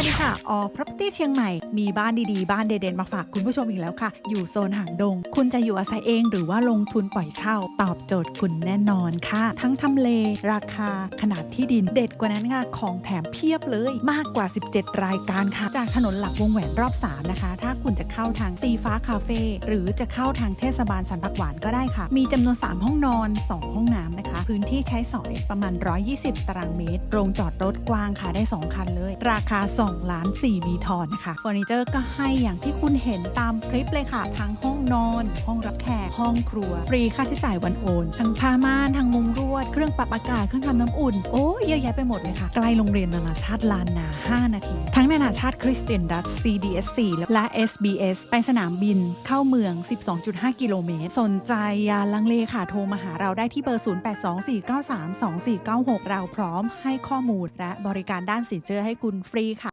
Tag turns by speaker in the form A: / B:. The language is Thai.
A: วัสดีค่ะ ออ property เชียงใหม่ มีบ้านดีๆ บ้านเด่นๆ มาฝากคุณผู้ชมอีกแล้วค่ะ อยู่โซนหางดง คุณจะอยู่อาศัยเองหรือว่าลงทุนปล่อยเช่า ตอบโจทย์คุณแน่นอนค่ะ ทั้งทำเล ราคา ขนาดที่ดิน เด็ดกว่านั้นค่ะ ของแถมเพียบเลย มากกว่า 17 รายการค่ะ จากถนนหลักวงแหวนรอบ 3 นะคะ ถ้าคุณจะเข้าทางซีฟ้าคาเฟ่หรือจะเข้าทางเทศบาลสันปักหวานก็ได้ค่ะ มีจำนวน 3 ห้องนอน 2 ห้องน้ำนะคะ พื้นที่ใช้สอยประมาณ 120 ตารางเมตร โรงจอดรถกว้างค่ะ ได้ 2 คันเลย ราคา2ล้าน4มีทอนนะคะเฟอร์นิเจอร์ก็ให้อย่างที่คุณเห็นตามคลิปเลยค่ะ ทั้งห้องนอน ห้องรับแขก ห้องครัว ฟรีค่าใช้จ่ายวันโอน ทั้งผ้าม่านทั้งมุงรวด เครื่องปรับอากาศ เครื่องทำน้ำอุ่น โอ้เยอะแยะไปหมดเลยค่ะ ใกล้โรงเรียนนานาชาติลานนา 5 นาที ทั้งนานาชาติคริสเตียนดัต CDSC และ SBS ไปสนามบินเข้าเมือง 12.5 กิโลเมตร สนใจอยาลังเลค่ะ โทรมาหาเราได้ที่เบอร์ 0824932496 เราพร้อมให้ข้อมูลและบริการด้านสินเชื่อให้คุณฟรีค่ะ